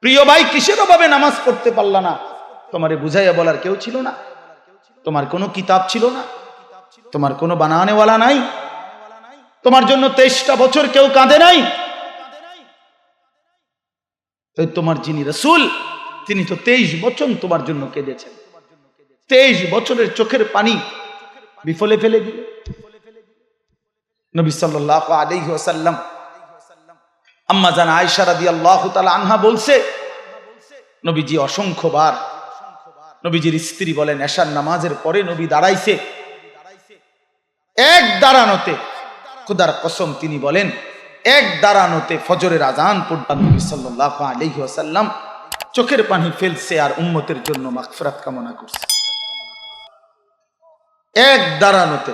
প্রিয় ভাই, কিসের অভাবে নামাজ পড়তে পারলা না? তোমারে বুঝাইয়া বলার কেউ ছিল না। তোমার কোনো কিতাব ছিল না। তোমার কোনো বানানেওয়ালা নাই। তোমার জন্য তেইশটা বছর কেউ কাঁদে নাই। তোমার যিনি রসুল, তিনি তো তেইশ বছর তোমার জন্য কেঁদেছেন। তেইশ বছরের চোখের পানি বিফলে ফেলে দিল। নবী সাল্লাহ আলাইহি ওয়াসাল্লাম আম্মা জান আয়েশা রাদিয়াল্লাহু তাআলা আনহা বলছে, নবীজি অসংখ্যবার, নবীজির স্ত্রী বলেন, এশার নামাজের পরে নবী দাঁড়াইছে। এক দাঁড়ানোতে, খুদার কসম তিনি বলেন, এক দাঁড়ানোতে ফজরের আজান পর্যন্ত নবী সাল্লাল্লাহু আলাইহি ওয়াসাল্লাম, চোখের পানি ফেলছে আর উম্মতের জন্য মাগফিরাত কামনা করছে। এক দাঁড়ানোতে,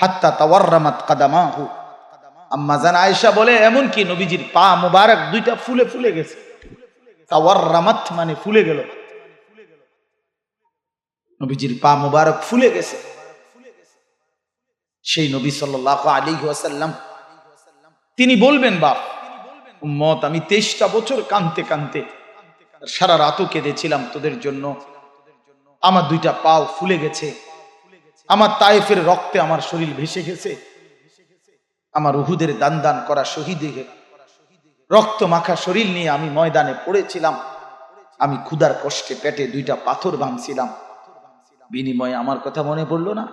হাত্তা তাওয়াররামাত কাদামাহু আম্মা জান আয়েশা বলে, এমন কি নবীজির পা মোবারক দুইটা ফুলে ফুলে গেছে? তাওয়াররামাত মানে ফুলে গেল। নবীজির পা মোবারক ফুলে গেছে। সেই নবী সাল্লাল্লাহু আলী ওয়াসাল্লাম, তিনি বলবেন, বাপ, উম্মত, আমি তেইশটা বছর কানতে কানতে সারা রাতও কেঁদেছিলাম তোদের জন্য। আমার দুইটা পাও ফুলে গেছে। আমার তায়েফের রক্তে আমার শরীর ভেসে গেছে। আমার উহুদের দান দান করা শহীদে রক্ত মাখা শরীর নিয়ে আমি ময়দানে পড়েছিলাম। আমি ক্ষুদার কষ্টে পেটে দুইটা পাথর ভাঙছিলাম বিনিময়ে আমার কথা মনে পড়ল না।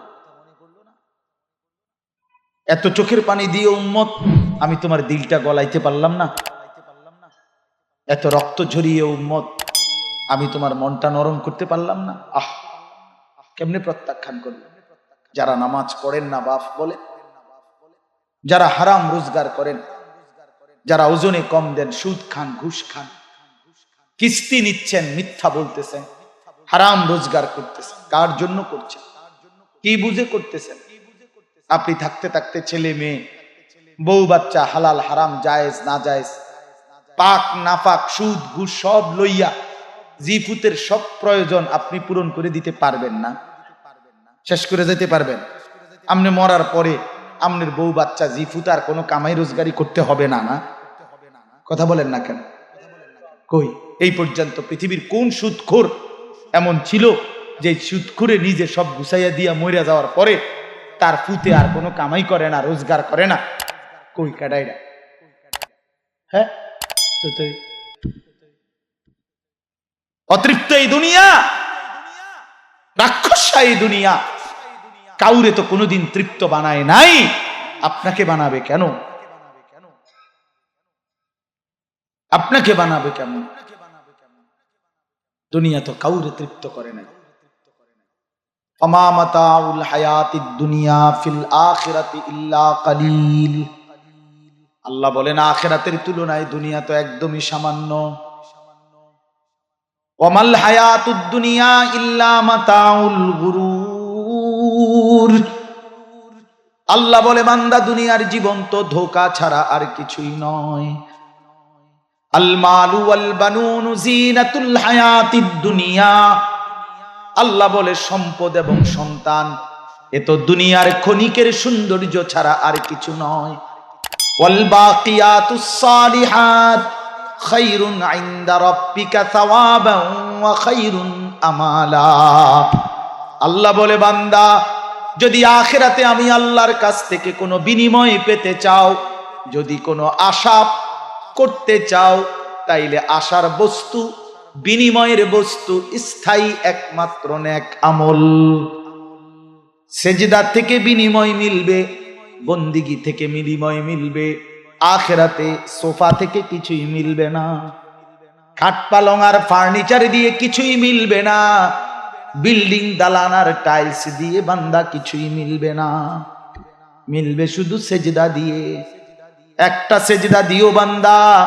এত চোখের পানি দিয়ে উম্মত, আমি তোমার দিলটা গলাইতে পারলাম না। এত রক্ত ঝরিয়ে উম্মত, আমি তোমার মনটা নরম করতে পারলাম না। আহ, কেমনে প্রত্যাখ্যান করবে? যারা নামাজ পড়েন না, বাফ বলে যারা হারাম রোজগার করেন, যারা ওজনে কম দেন, সুদ খান, ঘুষ খান, কিস্তি নিচ্ছেন, মিথ্যা বলতেছেন, হারাম রোজগার করতেছেন। কার জন্য করছেন? কি বুঝে করতেছেন? আপনি থাকতে থাকতে ছেলে মেয়ে, বউ বাচ্চা, হালাল, হারাম, জায়েজ, না জায়েজ, পাক, নাফাক, সুদ, ঘুষ সব লইয়া জিফুতের সব প্রয়োজন আপনি পূরণ করে দিতে পারবেন না। শেষ করে যেতে পারবেন। আপনি মরার পরে আমনের বউ বাচ্চা জিফুত আর কোনো কামাই রোজগারি করতে হবে না না? কথা বলেন না কেন? কই? এই পর্যন্ত পৃথিবীর কোন সুদখোর এমন ছিল যে সুদখোরে নিজে সব গুছাইয়া দিয়া মরিয়া যাওয়ার পরে তার ফুতে আর কোনো কামাই করে না, রোজগার করে না? কই কাটাইরা হ্যাঁ? অতৃপ্ত এই দুনিয়া? রাক্ষসা এই দুনিয়া? কাউরে তো কোনোদিন তৃপ্ত বানায় নাই। আপনাকে বানাবে কেন? আপনাকে বানাবে কেমন দুনিয়া তো কাউরে তৃপ্ত করে নাই। কালিল। আল্লাহ বলেন, আখেরাতের তুলনায় দুনিয়া তো একদমই সামান্য। ওমাল হায়াতুদ দুনিয়া ইল্লা মাতাউল নূর আল্লাহ বলে, বান্দা, দুনিয়ার জীবন তো ধোকা ছাড়া আর কিছুই নয়। আলমালু দুনিয়া। আল্লাহ বলে, সম্পদ এবং সন্তান, এ তো দুনিয়ার ক্ষণিকের সৌন্দর্য ছাড়া আর কিছু নয়। আমালা। আল্লাহ বলে, বান্দা, যদি আখেরাতে আমি আল্লাহর কাছ থেকে কোনো বিনিময় পেতে চাও, যদি কোনো আশা করতে চাও, তাইলে আশার বস্তু, বিনিময়ের বস্তু, স্থায়ী একমাত্র নেক আমল। সেজদা থেকে বিনিময় মিলবে, বন্দিগি থেকে বিনিময় মিলবে, আখেরাতে সোফা থেকে কিছুই মিলবে না খাট পালং আর ফার্নিচার দিয়ে কিছুই মিলবে না। বিল্ডিং দালান আর টাইলস দিয়ে বান্দা কিছুই মিলবে না। মিলবে শুধু সেজদা দিয়ে। একটা সেজদা দিও বান্দা।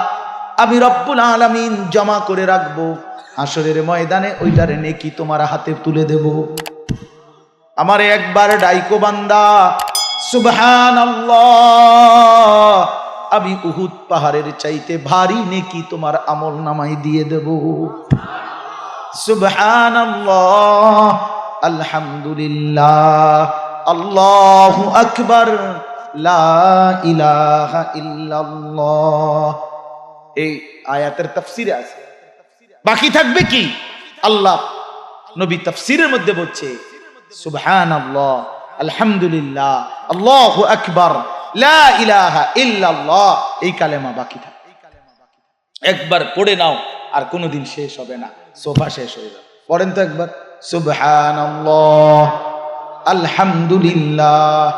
আমি রব্বুল আলামিন জমা করে রাখব। আসরের ময়দানে ওইটার নেকি তোমার হাতে তুলে দেব। আমার একবার ডাইকো বান্দা। সুবহান আমি উহুদ পাহাড়ের চাইতে ভারী নেকি তোমার আমল নামাই দিয়ে দেব। সুবহান আলহামদুলিল্লাহ, আল্লাহু আকবার এই আয়াতের তফসিরে আছে। বাকি থাকবে কি? আল্লাহ নবী তফসিরের মধ্যে বলছে সুবহান আল্লাহ আলহামদুলিল্লাহ, আল্লাহু আকবার এই কালেমা বাকি থাকে। একবার পড়ে নাও, আর কোনোদিন শেষ হবে না। সোফা শেষ হয়ে যাবে। পড়েন তো একবার। সুবহান আলহামদুলিল্লাহ,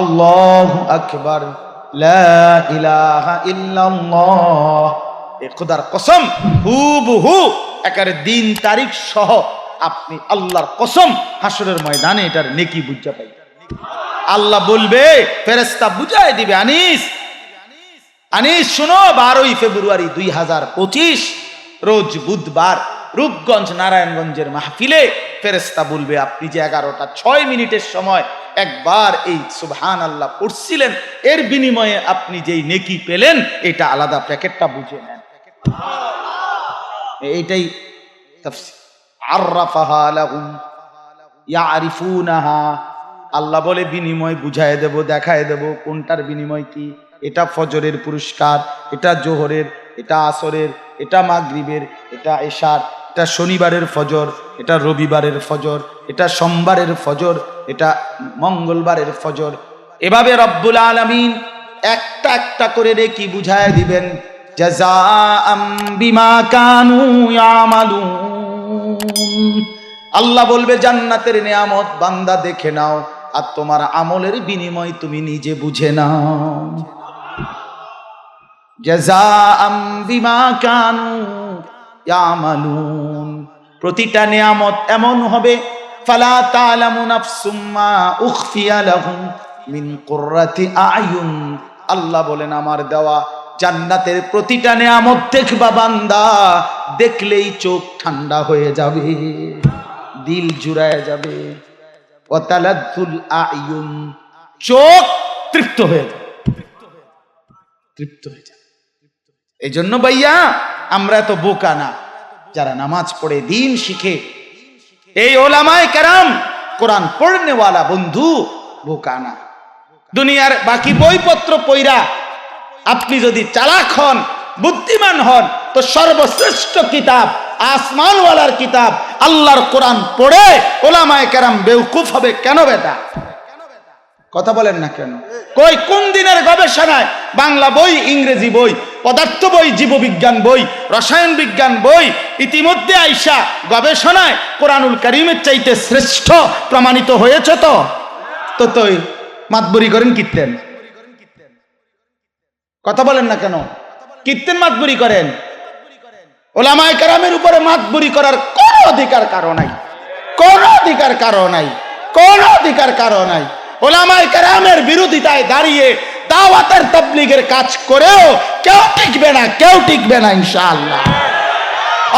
আল্লাহু আকবার খোদার কসম, হুবহু একারে দিন তারিখ সহ আপনি আল্লাহর কসম হাসরের ময়দানে এটার নেকি বুঝা পাই আল্লাহ বলবে ফেরেস্তা বুঝাই দিবে, আনিস আনিস, শুনো, বারোই ফেব্রুয়ারি দুই হাজার পঁচিশ, রোজ বুধবার রূপগঞ্জ নারায়ণগঞ্জের মাহফিলে ফেরেস্তা বলবে, আপনি যে এগারোটা, ছয় মিনিটের সময় একবার এই সুবহান আল্লাহ পড়ছিলেন, এর বিনিময়ে আপনি যেই নেকি পেলেন, এটা আলাদা প্যাকেটটা বুঝে নেন। এইটাই আল্লাহ বলে, বিনিময় বুঝায় দেব, দেখায় দেব, কোনটার বিনিময় কি? এটা ফজরের পুরস্কার, এটা জোহরের, এটা আসরের, এটা মাগরিবের, এটা এশার এটা শনিবারের ফজর, এটা রবিবারের ফজর, এটা সোমবারের ফজর, এটা মঙ্গলবারের ফজর। এভাবে রব্বুল আলামিন একটা একটা করে রেখি বুঝায় দিবেন। আল্লাহ বলবে, জান্নাতের নিয়ামত বান্দা দেখে নাও, আর তোমার আমলের বিনিময় তুমি নিজে বুঝে নাও। জাযাআম বিমা কানু ইয়ামালুন। প্রতিটা নিয়ামত এমন হবে, ফালা তালামু উখফিয়া লাহুম মিন কুররাতি আয়ুন। আল্লাহ বলেন, আমার দেওয়া জান্নাতের প্রতিটা নিয়ামত দেখবা বান্দা, দেখলেই চোখ ঠান্ডা হয়ে যাবে, দিল জুড়ায় যাবে। ওয়াতালাদ্দুল আয়ুন, চোখ তৃপ্ত হয়ে যাবে। তৃপ্ত হয়ে যাবে। এই জন্য ভাইয়া, আমরা এত বোকা না। যারা নামাজ পড়ে, দিন শিখে। এই ওলামায় কেরাম, কোরআন পড়নেওয়ালা বন্ধু, বোকা না। দুনিয়ার বাকি বইপত্র পইরা আপনি যদি চালাক হন, বুদ্ধিমান হন, তো সর্বশ্রেষ্ঠ কিতাব, আসমানওয়ালার কিতাব, আল্লাহর কোরআন পড়ে ওলামায় কেরাম বেউকুফ হবে কেন বেটা? কথা বলেন না কেন? কই, কোন দিনের গবেষণায় বাংলা বই, ইংরেজি বই পদার্থ বই, জীববিজ্ঞান বই, রসায়ন বিজ্ঞান বই, ইতিমধ্যে আইসা গবেষণায় কোরআনুল করিমের চাইতে শ্রেষ্ঠ প্রমাণিত হয়েছে তো? তো তুই মাতবরি করেন কীর্তেন। কথা বলেন না কেন? কীর্তেন মাতবরি করেন। ওলামায় কারামের উপরে মাতবরি করার কোন অধিকার কারও নাই। কোন অধিকার কারও নাই। কোন অধিকার কারও নাই। ওলামায় কারামের বিরোধিতায় দাঁড়িয়ে দাওয়াতের তবলিগের কাজ করেও কেউ টিকবে না, কেউ টিকবে না ইনশাআল্লাহ।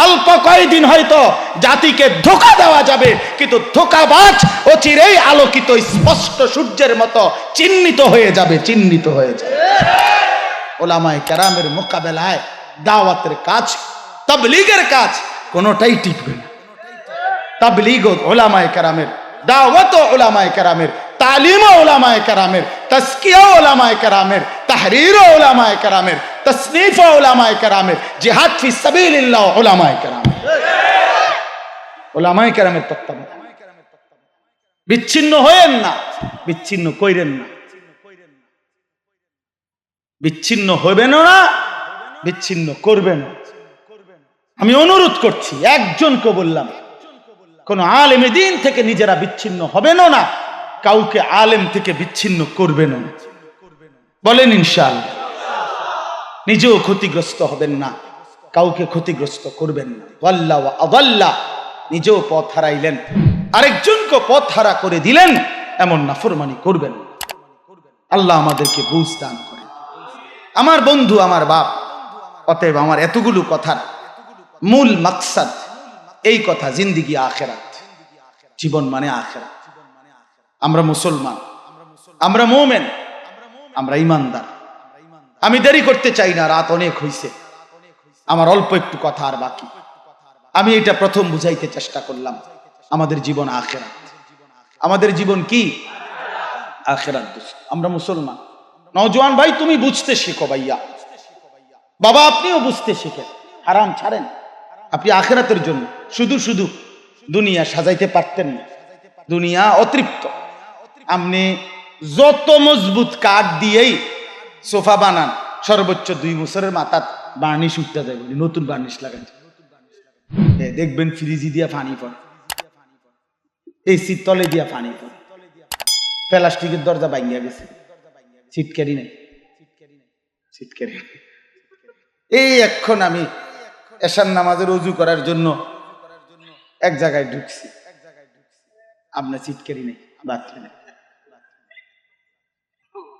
অল্প কয়েকদিন হয়তো জাতিকে ধোকা দেওয়া যাবে, কিন্তু ধোকাবাজ অচিরেই আলোকিত স্পষ্ট সূর্যের মতো চিহ্নিত হয়ে যাবে, চিহ্নিত হয়ে যাবে। ওলামায় কেরামের মোকাবেলায় দাওয়াতের কাজ, তবলিগের কাজ কোনোটাই টিকবে না। তবলিগ ওলামায় কেরামের, দাওয়াত ওলামায় কেরামের, তালিম ওলামায় কেরামের তস্কিয়া ওলামায় কারামের, তাহরির ওলামায় কারামের, তসনিফ ওলামায় কারামের, জিহাদ ফি সাবিলিল্লাহ ওলামায় কেরামের। ওলামায় কেরামের তত্ত্বাবধান। বিচ্ছিন্ন হয়েন না, বিচ্ছিন্ন কইরেন না। বিচ্ছিন্ন হবেন না, বিচ্ছিন্ন করবেন আমি অনুরোধ করছি একজনকে বললাম, কোন আলেম দিন থেকে নিজেরা বিচ্ছিন্ন হবেনও না। কাউকে আলেম থেকে বিচ্ছিন্ন করবেনও না। বলেন ইনশাল, নিজেও ক্ষতিগ্রস্ত হবেন না, কাউকে ক্ষতিগ্রস্ত করবেন না। ওয়াল্লা নিজেও পথ হারাইলেন, আরেকজনকে পথ হারা করে দিলেন, এমন নাফরমানি করবেন। আল্লাহ আমাদেরকে বুঝ দান করেন। আমার বন্ধু, আমার বাপ, অতএব আমার এতগুলো কথার মূল মাকসাদ, এই কথা, জিন্দিগি আখেরাত, জীবন মানে আখেরাত। আমরা মুসলমান, আমরা মোমেন, আমরা ইমানদার। আমি দেরি করতে চাই না, রাত অনেক হইছে। আমার অল্প একটু কথা আর বাকি। আমি এটা প্রথম বুঝাইতে চেষ্টা করলাম, আমাদের জীবন আখেরাত। আমাদের জীবন কি? আখেরাত আমরা মুসলমান। নওজোয়ান ভাই, তুমি বুঝতে শিখো ভাইয়া। বাবা, আপনিও বুঝতে শিখেন। হারাম ছাড়েন। আপনি আখেরাতের জন্য শুধু শুধু দুনিয়া সাজাইতে পারতেন না। দুনিয়া অতৃপ্ত। আপনি যত মজবুত কাঠ দিয়েই সোফা বানান, সর্বোচ্চ দুই বছরের মাথার বার্নিশ উঠতে যাবে নতুন বার্নিশ লাগান। দেখবেন ফ্রিজি দিয়া পানি পড়ে। এসির তলে দিয়া পানি পড়ে। প্লাস্টিকের দরজা ভাঙ্গিয়া গেছে। ছিটকারি নাই। ছিটকারি। এই এখন আমি এশার নামাজের অজু করার জন্য এক জায়গায় ঢুকছি। আপনার ছিটকারি নেই, বাথরুমে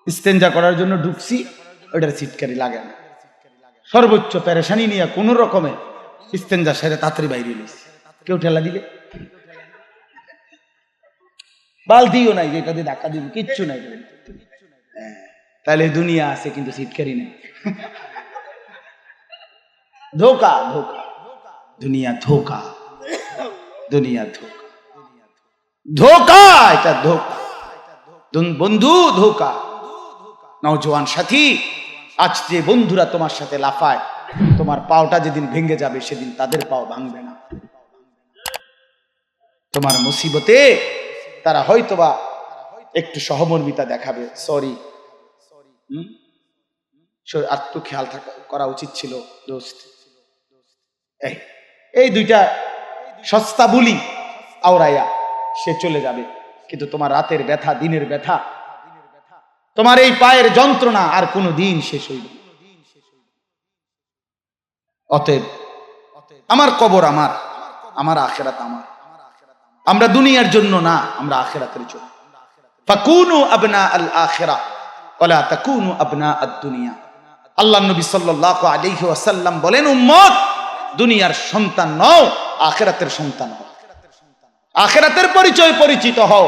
ইস্তেঞ্জা করার জন্য ঢুকছি ওটার ছিটকারি লাগে না। সর্বোচ্চ প্যারেশানি নিয়ে কোন রকমে ইস্তেঞ্জা সেরে তাড়াতাড়ি বাইরে এলিস কেউ ঠেলা দিলে? বালতিও নাই যেটা দিয়ে ধাক্কা দিব, কিচ্ছু নাই। তাহলে দুনিয়া আছে, কিন্তু ছিটকারি নেই। ধোকা ধোকা। দুনিয়া ধোকা। দুনিয়া ধোকা। ধোকা, এটা ধোকা। বন্ধু, ধোকা। নওজোয়ান সাথী, আজ যে বন্ধুরা তোমার সাথে লাফায়, তোমার পাওটা যেদিন ভেঙে যাবে, সেদিন তাদের পাও ভাঙবে না। তোমার মুসিবতে তারা হয়তোবা একটু সহমর্মিতা দেখাবে সরি, আর একটু খেয়াল থাকা, করা উচিত ছিল, দোস্ত। এই এই দুইটা সস্তা বুলি, আওরাইয়া, সে চলে যাবে। কিন্তু তোমার রাতের ব্যথা, দিনের ব্যথা তোমার এই পায়ের যন্ত্রণা আর কোনো দিন শেষ হইল অতএব আমার কবর আমার আমার আখেরাত আমার। আমরা দুনিয়ার জন্য না, আমরা আখেরাতের জন্য। ফাকুনু আবনা আল আখেরা তাকুনু আবনা আদ দুনিয়া। আল্লাহ নবী সাল্লাল্লাহু বলেন, উম্মত, দুনিয়ার সন্তান নও, আখেরাতের সন্তান হও। আখেরাতের পরিচয় পরিচিত হও।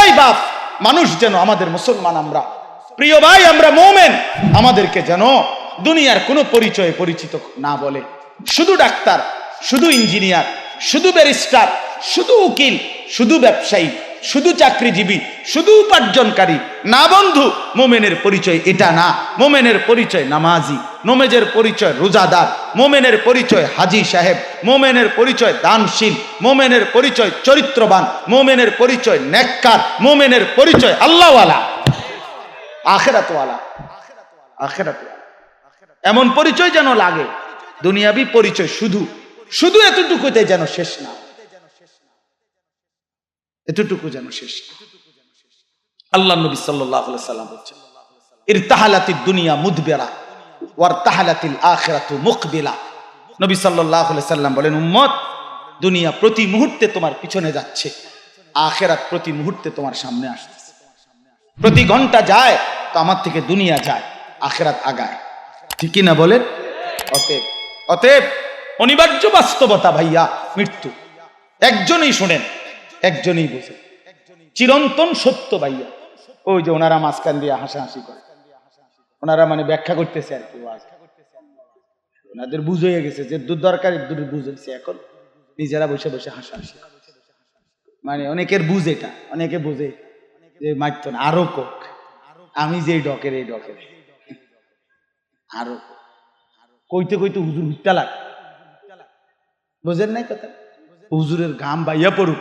এই বাপ মানুষ যেন আমাদের মুসলমান আমরা। প্রিয় ভাই, আমরা মোমেন। আমাদেরকে যেন দুনিয়ার কোনো পরিচয়ে পরিচিত না বলে। শুধু ডাক্তার, শুধু ইঞ্জিনিয়ার, শুধু ব্যারিস্টার, শুধু উকিল, শুধু ব্যবসায়ী, শুধু চাকরিজীবী, শুধু উপার্জনকারী। না বন্ধু, মোমেনের পরিচয় এটা না। মোমেনের পরিচয় নামাজি। নোমেজের পরিচয় রোজাদার, মোমেনের পরিচয় হাজি সাহেব, মোমেনের পরিচয় দানশীল, মোমেনের পরিচয় চরিত্রবান, মোমেনের পরিচয় নেককার, মোমেনের পরিচয় আল্লাহওয়ালা। আখেরাতওয়ালা। এমন পরিচয় যেন লাগে, দুনিয়াবি পরিচয় শুধু শুধু এতটুকুতে যেন শেষ না। এতটুকু যেন শেষ আল্লাহ নবী সাল্লাম বলছেন ইরতাহালাতির দুনিয়া মুদবেরা। ওয়ার তাহালাতিল আখেরাতু মুকবিলা। নবী সাল্লাহ সাল্লাম বলেন, উম্মত, দুনিয়া প্রতি মুহূর্তে তোমার পিছনে যাচ্ছে, আখেরাত প্রতি মুহূর্তে তোমার সামনে আসতেছে। প্রতি ঘণ্টা যায় তো আমার থেকে দুনিয়া যায়, আখেরাত আগায়। ঠিকই না বলেন? অতএব অতএব অনিবার্য বাস্তবতা ভাইয়া, মৃত্যু। একজনই শোনেন, একজনই বোঝে চিরন্তন সত্য ভাইয়া। ওই যে ওনারা মাঝখান দিয়ে হাসাহাসি করে। ওনারা মানে ব্যাখ্যা করতেছে আর কি। ওনাদের বুঝ গেছে যে দূর দরকার, দূর বুঝেছে এখন। নিজেরা বসে বসে হাসাহাসি। করে। মানে অনেকের বুঝ এটা, অনেকে বুঝে যে মারত না। আরও কোক। আমি যে ডকের, এই ডকের। আরও কইতে কইতে হুজুর হুট্টা লাগ। বুঝেন নাই কথা? হুজুরের ঘাম বাইয়া পড়ুক,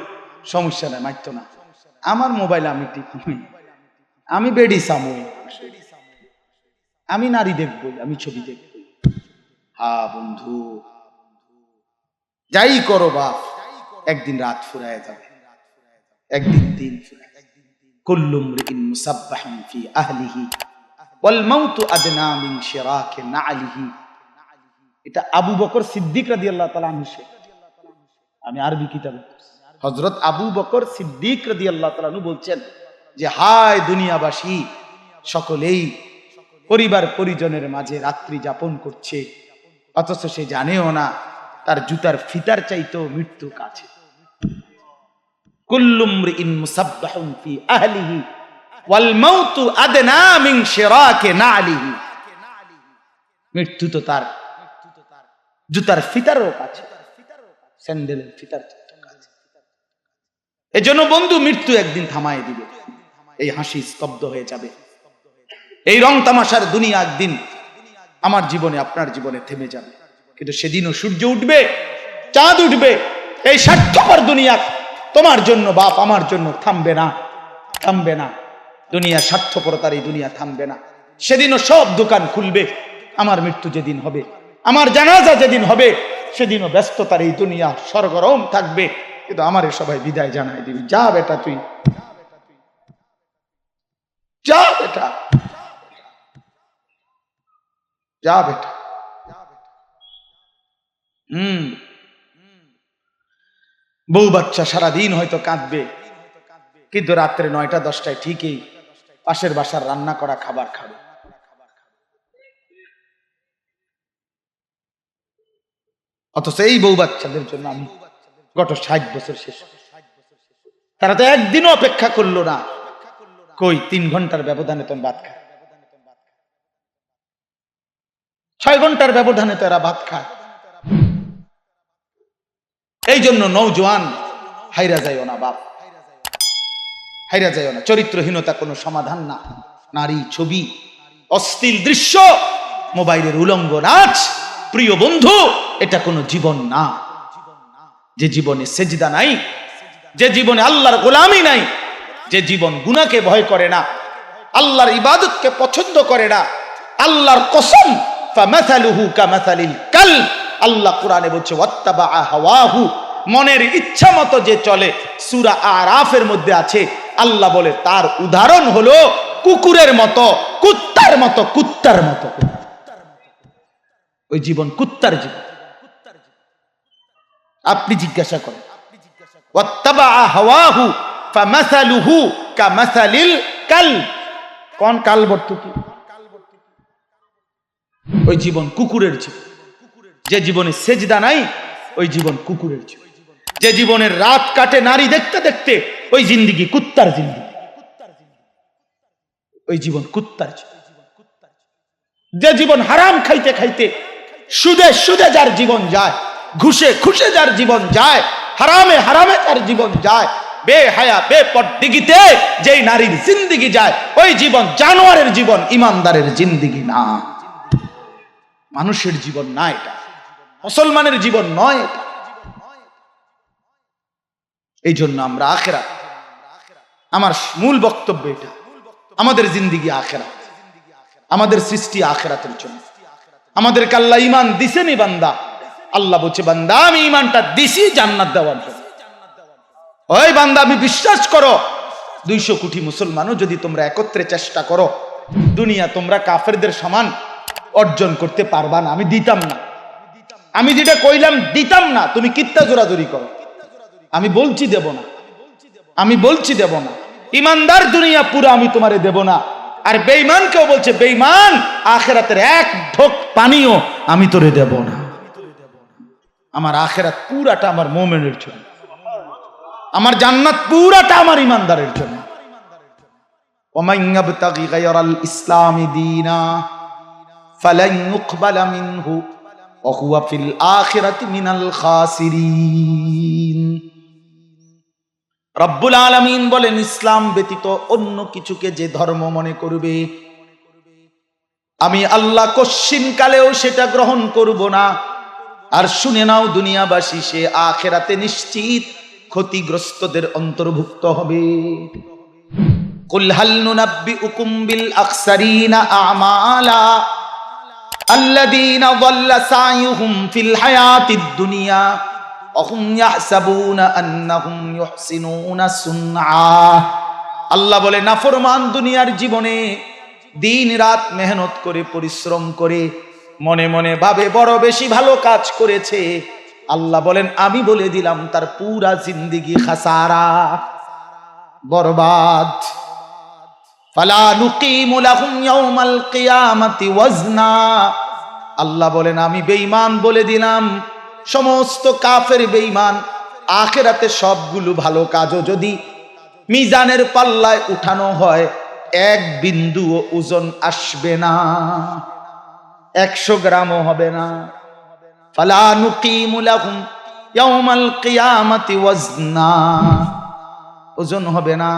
সমস্যা নাই, মারত না। আমার মোবাইল আমি টিপুই আমি বেডি সামুই। আমি নারী দেখবই আমি ছবি দেখবই হা বন্ধু, যাই করো বাপ, একদিন রাত ফুরায় যাবে একদিন দিন ফুরায় যাবে। কুল্লু মৃইন মুসাব্বাহুন ফি আহলিহি, ওয়াল মাউতু আদনা মিন শিরাকি এটা আবু বকর সিদ্দিক রাদিয়াল্লাহু তাআলা আনহু। আমি আরবি কিতাবে হযরত আবু বকর সিদ্দিক রাদিয়াল্লাহু তাআলা বলছেন যে, হায় দুনিয়াবাসী, সকলেই পরিবার পরিজনের মাঝে রাত্রি যাপন করছে। অথচ সে জানেও না, তার জুতার ফিতার চাইতেও মৃত্যু কাছে। মৃত্যু তো তার, জুতার ফিতারও কাছে, স্যান্ডেলের ফিতার এজন্য বন্ধু, মৃত্যু একদিন থামায় দিবে। এই হাসি স্তব্ধ হয়ে যাবে। এই রং তামাশার দুনিয়া একদিন আমার জীবনে, আপনার জীবনে থেমে যাবে। কিন্তু সেদিনও সূর্য উঠবে, চাঁদ উঠবে, এই স্বার্থপর দুনিয়া তোমার জন্য, বাপ আমার জন্য থামবে না থামবে না। দুনিয়া স্বার্থপরতার এই দুনিয়া থামবে না। সেদিনও সব দোকান খুলবে, আমার মৃত্যু যেদিন হবে, আমার জানাজা যেদিন হবে, সেদিনও ব্যস্ততার এই দুনিয়া সরগরম থাকবে। কিন্তু আমারে সবাই বিদায় জানাই দিবি যা বেটা তুই, যা বেটা যা বেটা। হুম। বউ বাচ্চা সারাদিন হয়তো কাঁদবে, কিন্তু রাত্রে নয়টা, দশটায় ঠিকই পাশের বাসার রান্না করা খাবার খাবে। অথচ এই বউ বাচ্চাদের জন্য আমি গত ষাট বছর শেষ। তারা তো একদিনও অপেক্ষা করল না। কই, তিন ঘণ্টার ব্যবধানে তোর ভাত খায় ছয় ঘণ্টার ব্যবধানে তো এরা ভাত খায়। এই জন্য নৌজোয়ান হাইরা যাইও না বাপ। হাইরা যাইও না। চরিত্রহীনতা কোনো সমাধান না। নারী ছবি, অশ্লীল দৃশ্য, মোবাইলের উলঙ্গ নাচ, প্রিয় বন্ধু, এটা কোনো জীবন না। যে জীবনে সেজদা নাই, যে জীবনে আল্লাহর গোলামি নাই, যে জীবন গুনাকে ভয় করে না, আল্লাহর ইবাদতকে পছন্দ করে না, আল্লাহর কসম ফামাসালুহু কামাসালিল কাল। আল্লাহ কোরআনে বলছে হাওয়াহু। মনের ইচ্ছা মতো যে চলে, সূরা আরাফের মধ্যে আছে। আল্লাহ বলে, তার উদাহরণ হলো কুকুরের মতো, কুত্তার মতো কুত্তার মতো। ওই জীবন, কুত্তার জীবন। আপনি জিজ্ঞাসা করেন ওয়াত্তাবা হাওয়াহু কাল। কোন কাল বর্তকি ওই জীবন কুকুরের জীবন। যে জীবনে সেজদা নাই, ওই জীবন কুকুরের জীবন। যে জীবনের রাত কাটে নারী দেখতে দেখতে, ওই জিন্দিগি কুত্তার জিন্দিগি। ওই জীবন কুত্তার জীবন। যে জীবন হারাম খাইতে খাইতে, সুদে সুদে যার জীবন যায়, ঘুষে ঘুষে যার জীবন যায়, হারামে হারামে যার জীবন যায়, বে হায়া বে পটদিগিতে যেই নারীর জিন্দিগি যায়, ওই জীবন জানোয়ারের জীবন, ইমানদারের জিন্দিগি না। মানুষের জীবন না এটা। মুসলমানের জীবন নয় এটা। এই জন্য আমরা আখেরা আমার মূল বক্তব্য এটা। আমাদের জিন্দিগি আখেরা আমাদের সৃষ্টি আখেরাতের জন্য। আমাদেরকে আল্লাহ ইমান দিছেনি বান্দা। আল্লাহ বলছে, বান্দা, আমি ইমানটা দিছি জান্নাত দেওয়ার জন্য। ওই বান্দা, আমি বিশ্বাস করো, দুইশো কোটি মুসলমানও যদি তোমরা একত্রে চেষ্টা করো, দুনিয়া তোমরা কাফেরদের সমান অর্জন করতে পারবা না। আমি দিতাম না। আমি যেটা কইলাম দিতাম না। তুমি কিত্তা জোরাজোরি করো। আমি বলছি দেব না। আমি বলছি দেব না। ইমানদার দুনিয়া পুরো আমি তোমারে দেব না। আর বেইমান কেউ বলছে বেইমান আখেরাতের এক ঢোক পানিও আমি তোরে দেব না। আমার আখেরাত পুরাটা আমার মোমেনের জন্য। আমার জান্নাত পুরাটা আমার ইমানদারের জন্য। ইসলামী দিনা। ফালান ইউকবালা মিনহু, ওয়া হুয়া ফিল আখিরাতি মিনাল রব্বুল আলামিন বলেন, ইসলাম ব্যতীত অন্য কিছুকে যে ধর্ম মনে করবে, আমি আল্লাহ কশ্চিন কালেও সেটা গ্রহণ করব না। আর শুনে নাও দুনিয়াবাসী, সে আখেরাতে নিশ্চিত ক্ষতিগ্রস্তদের অন্তর্ভুক্ত হবে। কুলহাল নুনাব্বি উকুম্বিল আকসারিনা আমালা الذين ضل سعيهم في الحياة الدنيا وهم يحسبون أنهم يحسنون صنعا আল্লাহ বলে, নাফরমান দুনিয়ার জীবনে দিন রাত মেহনত করে, পরিশ্রম করে, মনে মনে ভাবে বড় বেশি ভালো কাজ করেছে। আল্লাহ বলেন, আমি বলে দিলাম তার পুরা জিন্দিগি খাসারা। বরবাদ। আল্লাহ বলেন, আমি বেঈমান বলে দিলাম, সমস্ত কাফের বেঈমান, আখেরাতে সবগুলো ভালো কাজও যদি মিজানের পাল্লায় উঠানো হয়, এক বিন্দুও ওজন আসবে না, একশো গ্রামও হবে না। ওজন হবে না।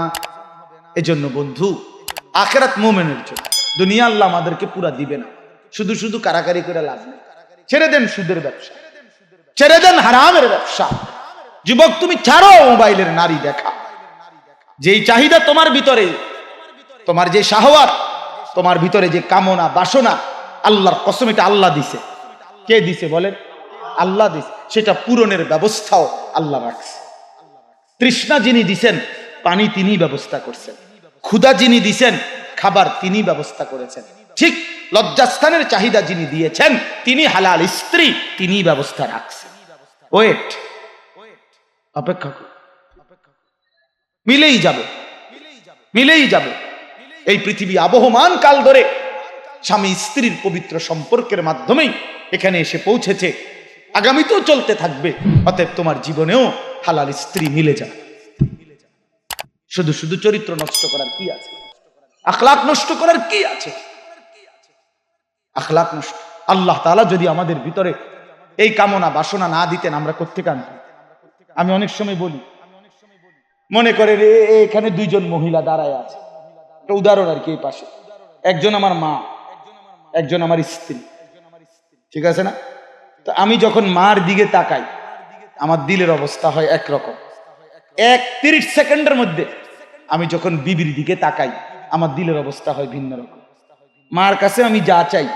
এজন্য বন্ধু আখেরাত মোমেনের জন্য। দুনিয়া আল্লাহ আমাদেরকে পুরা দিবে না। শুধু শুধু কারাকারি করে লাভ নেই। ছেড়ে দেন সুদের ব্যবসা। ছেড়ে দেন হারামের ব্যবসা। যুবক, তুমি ছাড়ো মোবাইলের নারী দেখা। যেই চাহিদা তোমার ভিতরে, তোমার যে শাহওয়াত, তোমার ভিতরে যে কামনা, বাসনা, আল্লাহর কসম এটা আল্লাহ দিছে। কে দিছে বলেন? আল্লাহ দিছে। সেটা পূরণের ব্যবস্থাও আল্লাহ রাখছে। তৃষ্ণা যিনি দিছেন, পানি তিনি ব্যবস্থা করছেন। ক্ষুধা যিনি দিছেন, খাবার তিনি ব্যবস্থা করেছেন। ঠিক লজ্জাস্থানের চাহিদা যিনি দিয়েছেন, তিনি হালাল স্ত্রী, তিনি ব্যবস্থা রাখছেন। ওয়েট, অপেক্ষা মিলেই যাবে মিলেই যাবে। এই পৃথিবী আবহমান কাল ধরে স্বামী স্ত্রীর পবিত্র সম্পর্কের মাধ্যমেই এখানে এসে পৌঁছেছে। আগামীতেও চলতে থাকবে, অতএব তোমার জীবনেও হালাল স্ত্রী মিলে যাবে। শুধু শুধু চরিত্র নষ্ট করার কি আছে? আখলাক নষ্ট করার কি আছে? আখলাক নষ্ট। আল্লাহ তাআলা যদি আমাদের ভিতরে এই কামনা, বাসনা না দিতেন, আমরা কোথেকে আনতাম? আমি অনেক সময় বলি, মনে করে রে, এখানে দুইজন মহিলা দাঁড়ায় আছে। একটা উদাহরণ আর কি এই পাশে। একজন আমার মা, একজন আমার স্ত্রী। ঠিক আছে না? তো আমি যখন মার দিকে তাকাই, আমার দিলের অবস্থা হয় একরকম। এক তিরিশ সেকেন্ডের মধ্যে আমি যখন বিবির দিকে তাকাই, আমার দিলের অবস্থা হয় ভিন্ন রকম। মার কাছে আমি যা চাই,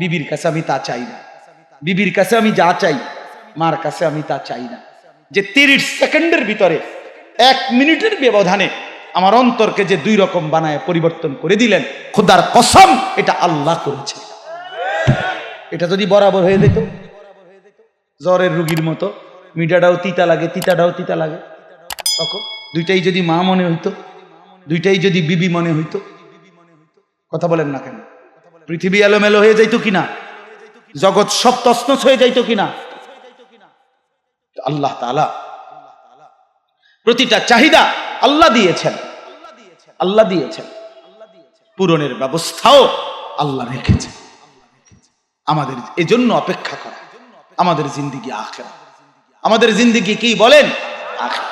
বিবির কাছে আমি তা চাই না। বিবির কাছে আমি যা চাই, মার কাছে আমি তা চাই না। যে তিরিশ সেকেন্ডের ভিতরে, এক মিনিটের ব্যবধানে আমার অন্তরকে যে দুই রকম বানায় পরিবর্তন করে দিলেন, খোদার কসম, এটা আল্লাহ করেছে। এটা যদি বরাবর হয়ে যেত, জ্বরের রুগীর মতো মিঠাটাও তিতা লাগে তিতাটাও তিতা লাগে। তখন দুইটাই যদি মা মনে হইতো দুইটাই যদি বিবি মনে হইতো, কথা বলেন না কেন? পৃথিবী এলোমেলো হয়ে যাইতো কিনা? জগৎ সব তসনস হয়ে যাইতো কিনা? আল্লাহ তাআলা প্রতিটা চাহিদা আল্লাহ দিয়েছেন। আল্লাহ দিয়েছেন। পূরণের ব্যবস্থাও আল্লাহ রেখেছেন। আমাদের এজন্য অপেক্ষা করা। আমাদের জিন্দিগি আখেরা। আমাদের জিন্দিগি কি বলেন? আখেরা।